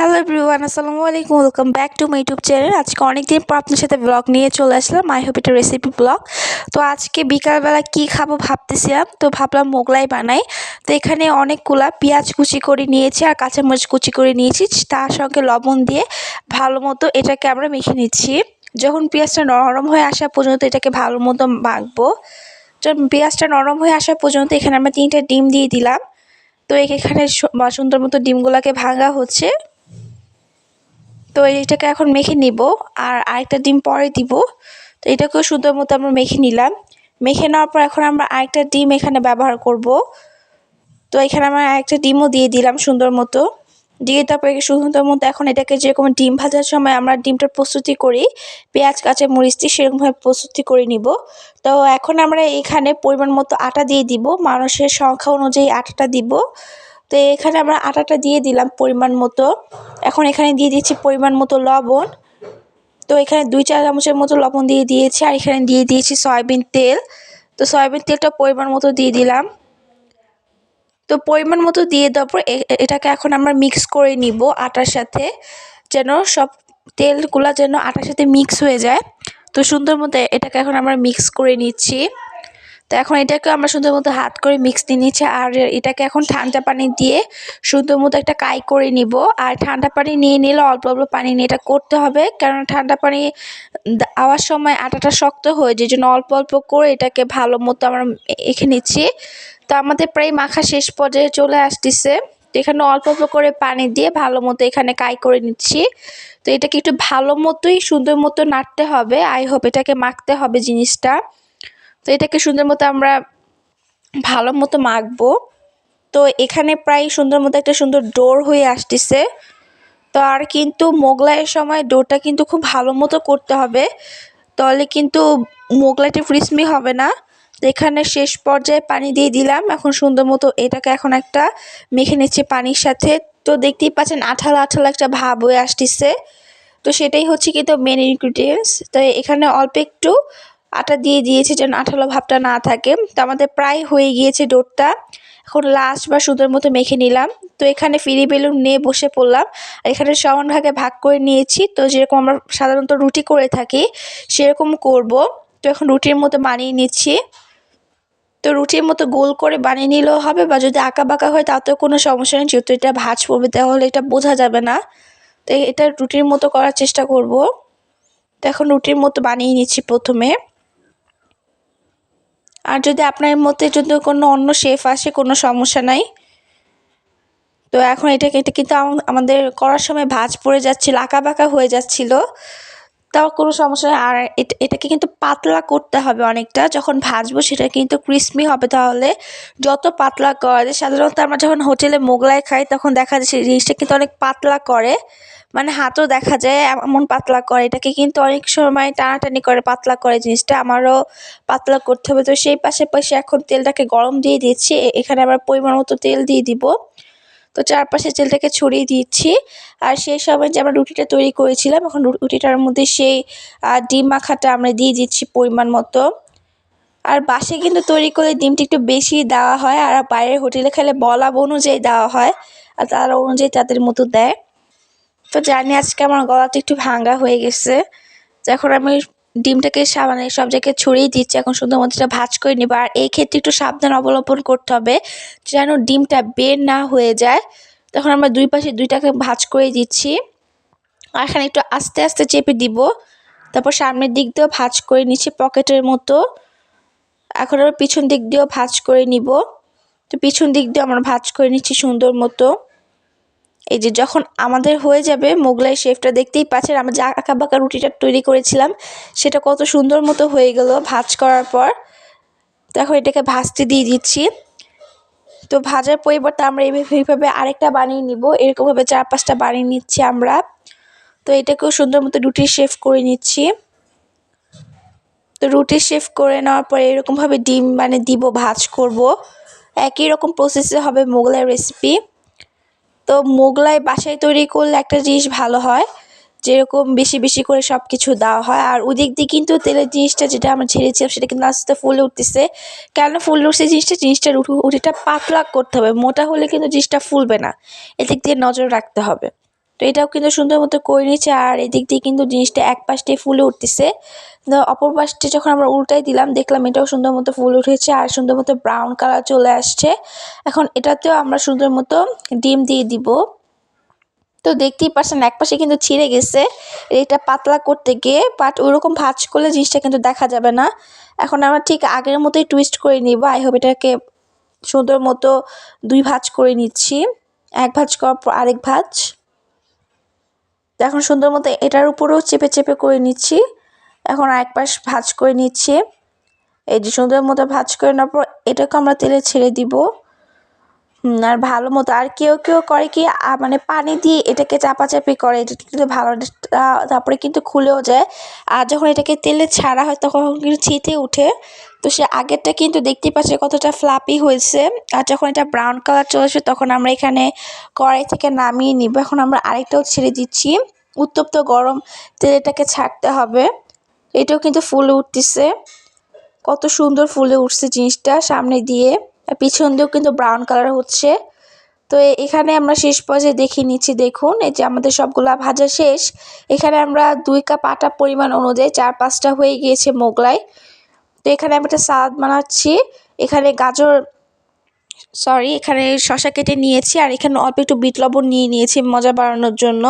Hello everyone আসসালামু আলাইকুম welcome back to my YouTube channel আজকে অনেকদিন পর আপনার সাথে ব্লগ নিয়ে চলে আসলাম মাই হোপ রেসিপি ব্লগ তো আজকে বিকালবেলা কি খাব ভাবতেছিলাম, তো ভাবলাম মোগলাই বানাই। তো এখানে অনেকগুলা পেঁয়াজ কুচি করে নিয়েছি আর কাঁচামরিচ কুচি করে নিয়েছি, তার সঙ্গে লবণ দিয়ে ভালো মতো এটাকে আমরা মেখে নিচ্ছি। যখন পেঁয়াজটা নরম হয়ে আসা পর্যন্ত এটাকে ভালো মতো মাখবো। যখন পেঁয়াজটা নরম হয়ে আসা পর্যন্ত এখানে আমরা তিনটে ডিম দিয়ে দিলাম। তো এখানে সুন্দর মতো ডিমগুলোকে ভাঙা হচ্ছে। তো এটাকে এখন মেখে নিব আর আরেকটা ডিম পরে দিব। তো এটাকেও সুন্দর মতো আমরা মেখে নিলাম। মেখে নেওয়ার পর এখন আমরা আরেকটা ডিম এখানে ব্যবহার করব। তো এখানে আমরা আরেকটা ডিমও দিয়ে দিলাম সুন্দর মতো। দিয়ে তারপরে সুন্দর মতো এখন এটাকে যেরকম ডিম ভাজার সময় আমরা ডিমটার প্রস্তুতি করি, পেঁয়াজ, কাঁচা মরিচ দিয়ে সেরকমভাবে প্রস্তুতি করে নিব। তো এখন আমরা এখানে পরিমাণ মতো আটা দিয়ে দিব। মানুষের সংখ্যা অনুযায়ী আটাটা দিব। তো এখানে আমরা আটাটা দিয়ে দিলাম পরিমাণ মতো। এখন এখানে দিয়ে দিচ্ছি পরিমাণ মতো লবণ। তো এখানে দুই চা চামচের মতো লবণ দিয়ে দিয়েছি আর এখানে দিয়ে দিয়েছি সয়াবিন তেল। তো সয়াবিন তেলটা পরিমাণ মতো দিয়ে দিলাম। তো পরিমাণ মতো দিয়ে দেওয়ার পর এটাকে এখন আমরা মিক্স করে নিব আটার সাথে। যেন সব তেলগুলা যেন আটার সাথে মিক্স হয়ে যায়। তো সুন্দর মতো এটাকে এখন আমরা মিক্স করে নিচ্ছি। তো এখন এটাকে আমরা সুন্দর মতো হাত করে মিক্স দিয়ে নিচ্ছি আর এটাকে এখন ঠান্ডা পানি দিয়ে সুন্দর মতো একটা কাই করে নিব। আর ঠান্ডা পানি নিয়ে নিলে অল্প অল্প পানি নিয়ে এটা করতে হবে। কারণ ঠান্ডা পানি আওয়ার সময় আটাটা শক্ত হয়ে যে জন্য অল্প অল্প করে এটাকে ভালো মতো আমরা এঁকে নিচ্ছি। তো আমাদের প্রায় মাখা শেষ পর্যায়ে চলে আসতেছে। এখানে অল্প অল্প করে পানি দিয়ে ভালো মতো এখানে কাই করে নিচ্ছি। তো এটাকে একটু ভালো মতোই সুন্দর মতো নাড়তে হবে। আই হোপ এটাকে মাখতে হবে জিনিসটা। তো এটাকে সুন্দর মতো আমরা ভালো মতো মাখবো। তো এখানে প্রায় সুন্দর মতো একটা সুন্দর ডোর হয়ে আসতেছে। তো আর কিন্তু মোগলাইয়ের সময় ডোরটা কিন্তু খুব ভালো মতো করতে হবে। তাহলে কিন্তু মোগলাইটি ফ্রিসমি হবে না। এখানে শেষ পর্যায়ে পানি দিয়ে দিলাম। এখন সুন্দর মতো এটাকে এখন একটা মেখে নিচ্ছে পানির সাথে। তো দেখতেই পাচ্ছেন আঠালো আঠালো একটা ভাব হয়ে আসতেছে। তো সেটাই হচ্ছে কিন্তু মেন ইনগ্রিডিয়েন্টস তো এখানে অল্প একটু আটা দিয়ে দিয়েছি যেন আঠালো ভাবটা না থাকে। তো আমাদের প্রায় হয়ে গিয়েছে ডোরটা। এখন লাস্ট বা সুন্দর মতো মেখে নিলাম। তো এখানে ফিরি বেলুন নিয়ে বসে পড়লাম। এখানে সমান ভাগে ভাগ করে নিয়েছি। তো যেরকম আমরা সাধারণত রুটি করে থাকি, সেরকম করব। তো এখন রুটির মতো বানিয়ে নিচ্ছি। তো রুটির মতো গোল করে বানিয়ে নিলেও হবে বা যদি আঁকা বাঁকা হয় তাতেও কোনো সমস্যা নেই। যেহেতু এটা ভাজ পড়বে, তাহলে এটা বোঝা যাবে না। তো এটা রুটির মতো করার চেষ্টা করব। তো এখন রুটির মতো বানিয়ে নিচ্ছি প্রথমে। আর যদি আপনার মধ্যে যদি কোনো অন্য শেফ আসে, কোনো সমস্যা নাই। তো এখন এটা এটা কিন্তু আমাদের করার সময় ভাঁজ পড়ে যাচ্ছিল আঁকা বাঁকা হয়ে যাচ্ছিল। তাও কোনো সমস্যা নেই। আর এটাকে কিন্তু পাতলা করতে হবে অনেকটা। যখন ভাজবো সেটা কিন্তু ক্রিসমি হবে। তাহলে যত পাতলা করা যায় সাধারণত আমরা যখন হোটেলে মোগলাই খাই, তখন দেখা যায় সেই জিনিসটা কিন্তু অনেক পাতলা করে। মানে হাতও দেখা যায় এমন পাতলা করে। এটাকে কিন্তু অনেক সময় টানাটানি করে পাতলা করে জিনিসটা। আমারও পাতলা করতে হবে। তো সেই পাশে পাশে এখন তেলটাকে গরম দিয়ে দিচ্ছি। এখানে আবার পরিমাণ মতো তেল দিয়ে দিব। তো চারপাশে তেলটাকে ছড়িয়ে দিচ্ছি আর সেই সময় যে আমরা রুটিটা তৈরি করেছিলাম, এখন রুটিটার মধ্যে সেই ডিম মাখাটা আমরা দিয়ে দিচ্ছি পরিমাণ মতো। আর বাসে কিন্তু তৈরি করে ডিমটি একটু বেশি দেওয়া হয়, আর বাইরের হোটেলে খেলে বলা অনুযায়ী দেওয়া হয়, আর তারা অনুযায়ী তাদের মতো দেয়। তো জানি আজকে আমার গলাটা একটু ভাঙ্গা হয়ে গেছে। তো এখন আমি ডিমটাকে সাবানে সব জায়গায় ছড়িয়ে দিচ্ছি। এখন সুন্দর মধ্যে ভাজ করে নিব। আর এই ক্ষেত্রে একটু সাবধান অবলম্বন করতে হবে যেন ডিমটা বের না হয়ে যায়। তখন আমরা দুই পাশে দুইটাকে ভাজ করে দিচ্ছি। আর এখানে একটু আস্তে আস্তে চেপে দিব। তারপর সামনের দিক দিয়েও ভাজ করে নিচ্ছি পকেটের মতো। এখন আমরা পিছন দিক দিয়েও ভাজ করে নিব। তো পিছন দিক দিয়ে আমরা ভাজ করে নিচ্ছি সুন্দর মতো। এই যে যখন আমাদের হয়ে যাবে, মোগলাই শেফটা দেখতেই পাচ্ছেন, আমরা যে আঁকা বাঁকা রুটিটা তৈরি করেছিলাম, সেটা কত সুন্দর মতো হয়ে গেল ভাজ করার পর। দেখো, এটাকে ভাজতে দিয়ে দিচ্ছি। তো ভাজার পরিবর্তে আমরা এইভাবে আরেকটা বানিয়ে নিব। এরকমভাবে চার পাঁচটা বানিয়ে নিচ্ছি আমরা। তো এটাকেও সুন্দর মতো রুটি শেফ করে নিচ্ছি। তো রুটি শেফ করে নেওয়ার পরে এরকমভাবে ডিম মানে দিব, ভাজ করব। একই রকম প্রসেসে হবে মোগলাই রেসিপি তো মোগলাই বাসায় তৈরি করলে একটা জিনিস ভালো হয়, যেরকম বেশি বেশি করে সব কিছু দেওয়া হয়। আর ওদিক দিয়ে কিন্তু তেলের জিনিসটা যেটা আমরা ছেড়েছিলাম, সেটা কিন্তু আস্তে ফুলে উঠতেছে। কেন ফুল উঠছে জিনিসটা? জিনিসটা উঠিটা পাতলা করতে হবে। মোটা হলে কিন্তু জিনিসটা ফুলবে না। এদিক দিয়ে নজর রাখতে হবে। তো এটাও কিন্তু সুন্দর মতো করে নিচ্ছে আর এদিক দিয়ে কিন্তু জিনিসটা এক পাশটি ফুলে উঠতেছে। অপর পাশটি যখন আমরা উল্টাই দিলাম, দেখলাম এটাও সুন্দর মতো ফুল উঠেছে আর সুন্দর মতো ব্রাউন কালার চলে আসছে। এখন এটাতেও আমরা সুন্দর মতো ডিম দিয়ে দিব। তো দেখতেই পারছেন এক পাশে কিন্তু ছিঁড়ে গেছে। এটা পাতলা করতে গিয়ে বাট ওইরকম ভাজ করলে জিনিসটা কিন্তু দেখা যাবে না। এখন আমরা ঠিক আগের মতোই টুইস্ট করে নিব। আই হোপ এটাকে সুন্দর মতো দুই ভাজ করে নিচ্ছি। এক ভাজ করার পর আরেক ভাজ। এখন সুন্দর মতো এটার উপরেও চেপে চেপে করে নিচ্ছি। এখন এক পাশ ভাজ করে নিচ্ছি। এই যে সুন্দর মতো ভাজ করে নেওয়ার পর এটাকে আমরা তেলে ছেড়ে দিব। আর ভালো মতো, আর কেউ কেউ করে কি মানে পানি দিয়ে এটাকে চাপাচাপি করে, এটা কিন্তু ভালো তারপরে কিন্তু খুলেও যায়। আর যখন এটাকে তেলে ছাড়া হয়, তখন কিন্তু ছিটে উঠে। তো সে আগেরটা কিন্তু দেখতে পাচ্ছে কতটা ফ্লাপি হয়েছে। আর যখন এটা ব্রাউন কালার চলে আসবে, তখন আমরা এখানে কড়াই থেকে নামিয়ে নিব। এখন আমরা আরেকটাও ছেড়ে দিচ্ছি। উত্তপ্ত গরম তেল এটাকে ছাড়তে হবে। এটাও কিন্তু ফুলে উঠতেছে। কত সুন্দর ফুলে উঠছে জিনিসটা সামনে দিয়ে। পিছন দিয়েও কিন্তু ব্রাউন কালার হচ্ছে। তো এখানে আমরা শেষ পর্যায়ে দেখে নিচ্ছি, দেখুন, এই যে আমাদের সবগুলা ভাজা শেষ। এখানে আমরা দুই কাপ আটা পরিমাণ অনুযায়ী চার পাঁচটা হয়ে গিয়েছে মোগলাই। তো এখানে আমি একটা সালাদ বানাচ্ছি। এখানে গাজর সরি এখানে শশা কেটে নিয়েছি আর এখানে অল্প একটু বিট লবণ নিয়ে নিয়েছি মজা বাড়ানোর জন্য।